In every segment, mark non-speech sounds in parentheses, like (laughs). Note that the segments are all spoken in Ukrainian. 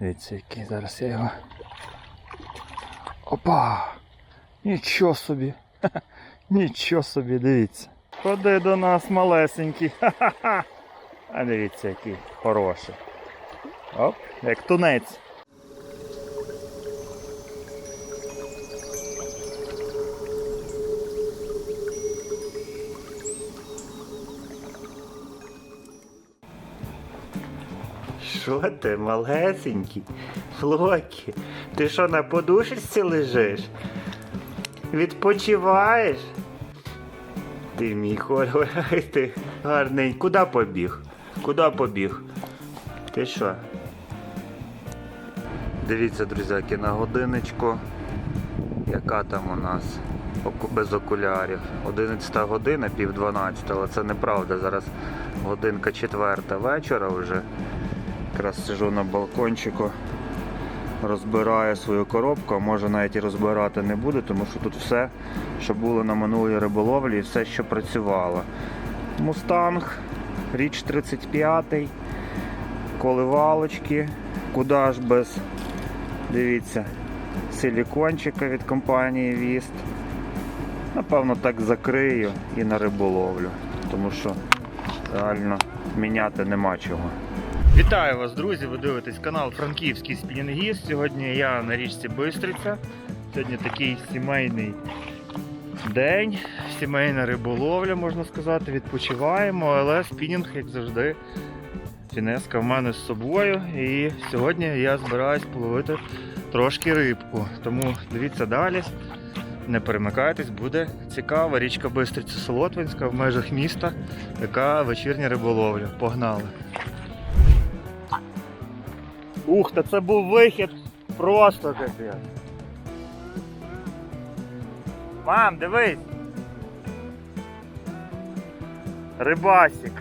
Дивіться, який зараз я його. Опа! Нічого собі! (laughs) Нічого собі, дивіться. Ходи до нас малесенький. Ха-ха-ха. (laughs) А дивіться, який хороший. Оп, як тунець. Що ти, малесенький? Флокі, ти що на подушечці лежиш? Відпочиваєш? Ти мій хороший, (laughs) ти гарний. Куди побіг? Куди побіг? Ти що? Дивіться, друзяки, на годиночку. Яка там у нас без окулярів? 11 година, пів 12, але це неправда. Зараз годинка четверта вечора вже. Якраз сижу на балкончику, розбираю свою коробку, а може навіть і розбирати не буду, тому що тут все, що було на минулій риболовлі, і все, що працювало. Мустанг, річ 35, коливалочки, куди ж без, дивіться, силікончика від компанії Віст. Напевно, так закрию і на риболовлю, тому що реально міняти нема чого. Вітаю вас, друзі! Ви дивитесь канал Франківський спінінгіст. Сьогодні я на річці Бистриця. Сьогодні такий сімейний день, сімейна риболовля, можна сказати. Відпочиваємо, але спінінг, як завжди, фінеска в мене з собою. І сьогодні я збираюсь половити трошки рибку. Тому дивіться далі. Не перемикайтесь, буде цікава річка Бистриця Солотвинська в межах міста, яка вечірня риболовля. Погнали! Ух, та це був вихід просто капець. Мам, дивись. Рибасик.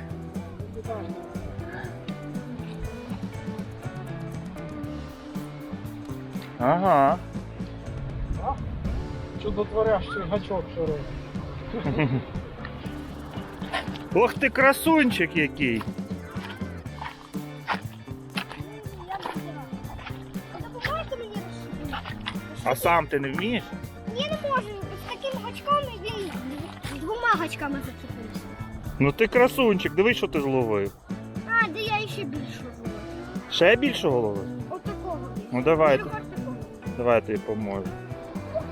Ага. Чудотворящий гачок широкий. Ох ти красунчик який. А сам ти не вмієш? Я не можу з таким гачком з двома гачками зацепився. Ну ти красунчик, дивись, що ти зловив. А, де я ще більше зловив. Ще більшого ловив? От такого. Ну давай, гарно такого. давай я тобі поможу.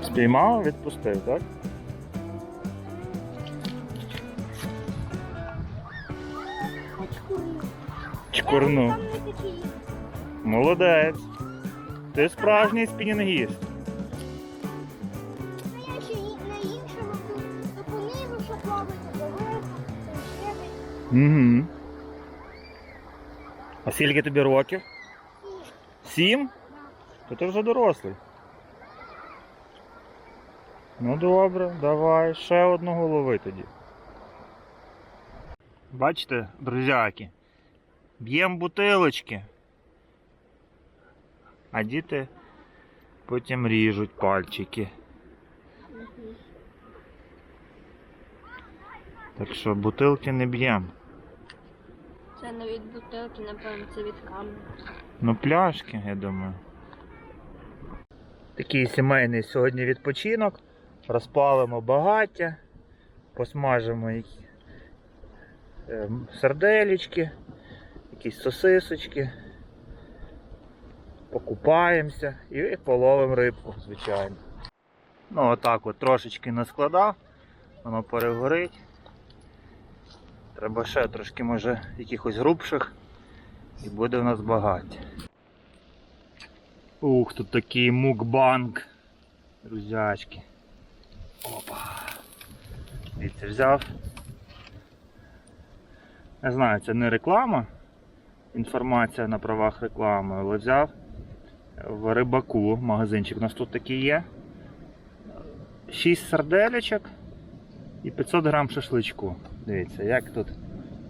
Спіймав, відпустив, так? Чкурну. Там не такі. Молодець. Ти справжній спінінгіст. Угу. А скільки тобі років? Сім? То ти вже дорослий. Ну добре, давай, ще одного лови тоді. Бачите, друзяки, б'ємо бутилочки, а діти потім ріжуть пальчики. Так що бутилки не б'ємо. Це не від бутилки, напевно, це від камня. Ну, пляшки, я думаю. Такий сімейний сьогодні відпочинок. Розпалимо багаття, посмажимо які- ем, якісь сосисочки, покупаємося і половимо рибку, звичайно. Ну, отак от трошечки наскладав, воно перегорить. Треба ще трошки, може, якихось грубших. І буде в нас багаття. Ух, тут такий мукбанк. Друзячки. Опа. Дивіться, взяв. Не знаю, це не реклама. Інформація на правах реклами, але взяв в рибаку, магазинчик у нас тут такий є. 6 сарделечок і 500 грам шашличку. Дивіться, як тут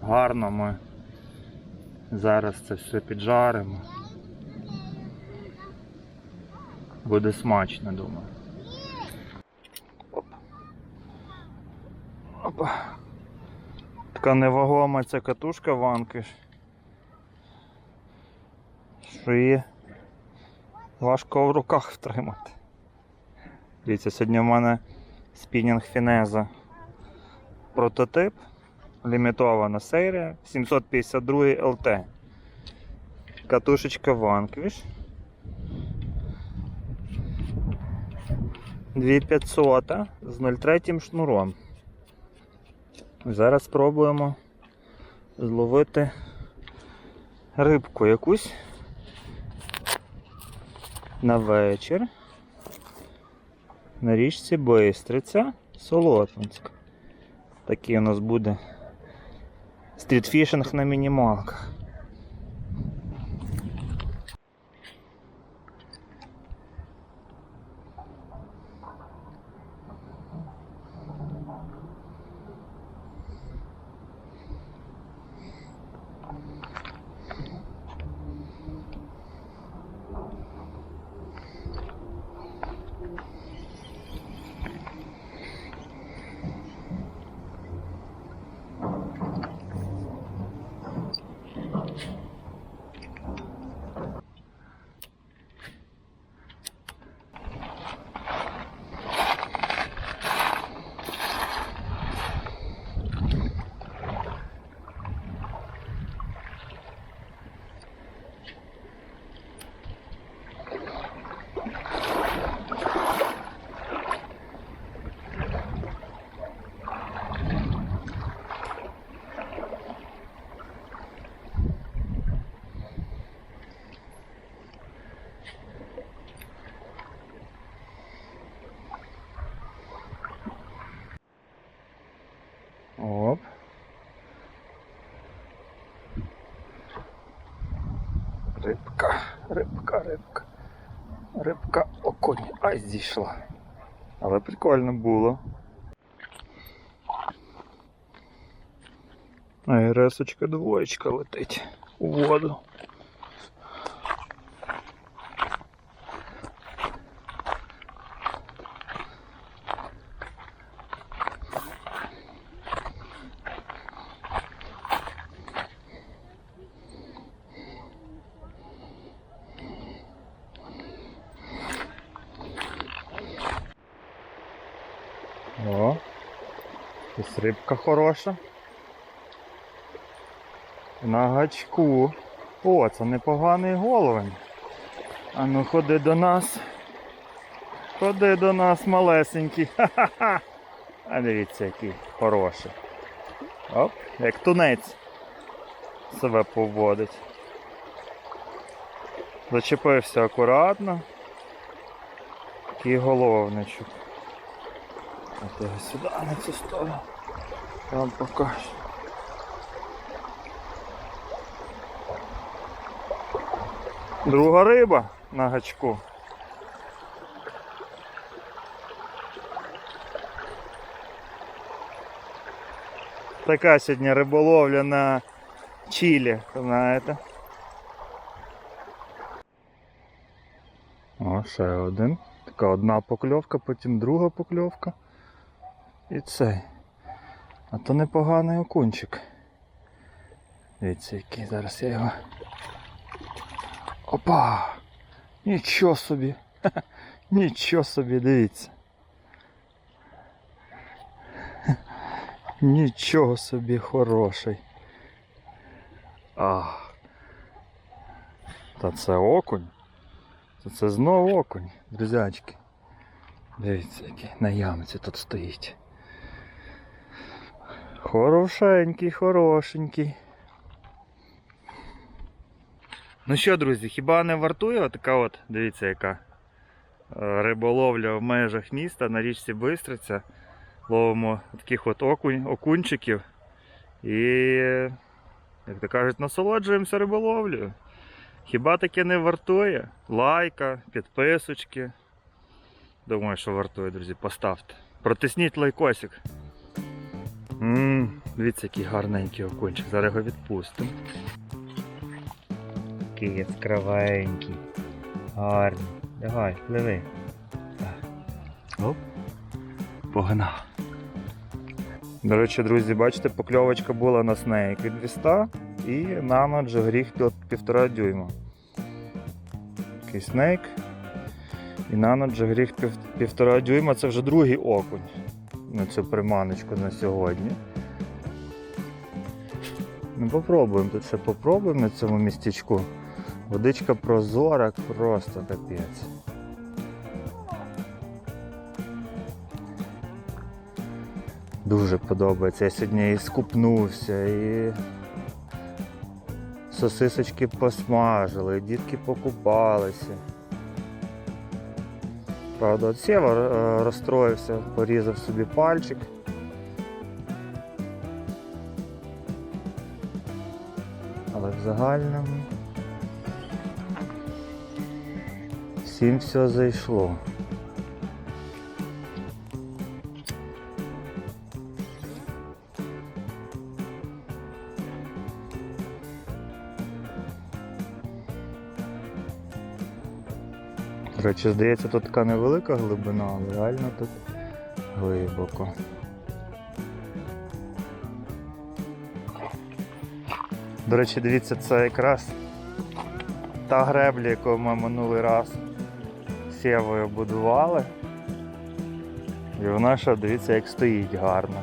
гарно ми Зараз це все піджаримо. Буде смачно, думаю. Оп. Опа. Така невагома ця катушка ванки. Що її важко в руках втримати. Дивіться, сьогодні в мене спінінг Фінеза прототип. Лімітована серія 752 LT. Катушечка Vanquish. 2500 з 0,3 шнуром. Зараз спробуємо зловити рибку якусь на вечір. На річці Бистриця, Солотвинськ. Такий у нас буде стрітфішинг на мінімалках. Оп. Рибка, рибка, рибка. Рибка окунь. Ай, зійшла. Але прикольно було. Айресочка двоєчка летить у воду. О, ось рибка хороша. На гачку. О, це непоганий головень. А ну ходи до нас. Ходи до нас, малесенький. (laughs) Ха-ха-ха. А дивіться, який хороший. Оп, як тунець себе поводить. Зачепився акуратно. Такий головничок. От його сюди на цю сторону. Я вам покажу. Друга риба на гачку. Така сьогодні риболовля на чилі, знаєте. О, ще один. Така одна покльовка, потім друга покльовка. І цей. А то непоганий окунчик. Дивіться, який зараз я його. Опа! Нічого собі! (laughs) Нічого собі, дивіться. (laughs) Нічого собі хороший. Ах. Та це окунь. Та це знову окунь, друзячки. Дивіться, який на ямці тут стоїть. Хорошенький, хорошенький. Ну що, друзі, хіба не вартує така от, дивіться, яка е, риболовля в межах міста на річці Бистриця. Ловимо таких от окунь, окунчиків. І, як то кажуть, насолоджуємося риболовлею. Хіба таке не вартує? Лайка, підписочки. Думаю, що вартує, друзі, поставте. Протисніть лайкосик. Ммм, дивіться, який гарненький окунчик. Зараз його відпустимо. Такий яскравенький. Гарний. Давай, пливи. Оп. Погнав. До речі, друзі, бачите, покльовочка була на снейк від 200 і на ноч гріх пів- півтора дюйма. Такий снейк І на ніч гріх півтора дюйма це вже другий окунь на цю приманочку на сьогодні. Ну попробуємо тут ще попробуємо на цьому містечку. Водичка прозора, просто капець. Дуже подобається. Я сьогодні і скупнувся, і сосисочки посмажили, і дітки покупалися. Правда, от Сєва е, розстроївся, порізав собі пальчик. Але в загальному всім все зайшло. Речі, здається, тут така невелика глибина, але реально тут глибоко. До речі, дивіться, це якраз та гребля, яку ми минулий раз сєвою будували. І вона ще, дивіться, як стоїть гарно.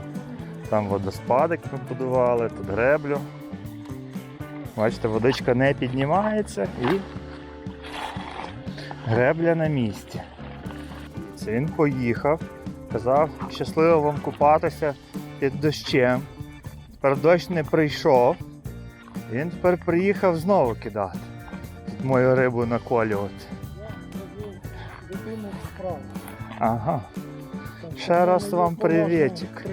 Там водоспадик ми будували, тут греблю. Бачите, водичка не піднімається і гребля на місці. Він поїхав, казав, щасливо вам купатися під дощем. Тепер дощ не прийшов. Він тепер приїхав знову кидати. Тут мою рибу наколювати. Ага, Ще раз вам привітик.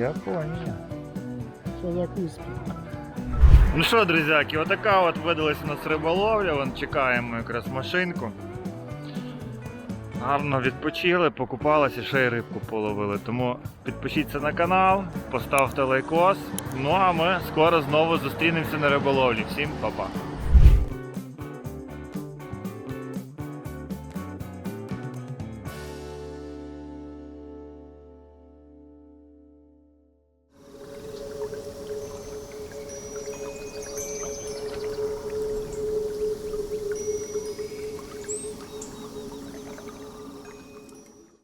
Я понял. що як успіх. Ну що, друзяки, отака от видалась у нас риболовля. Вон чекаємо якраз машинку. Гарно відпочили, покупалися, ще й рибку половили. Тому підпишіться на канал, поставте лайкос. Ну а ми скоро знову зустрінемося на риболовлі. Всім па-па!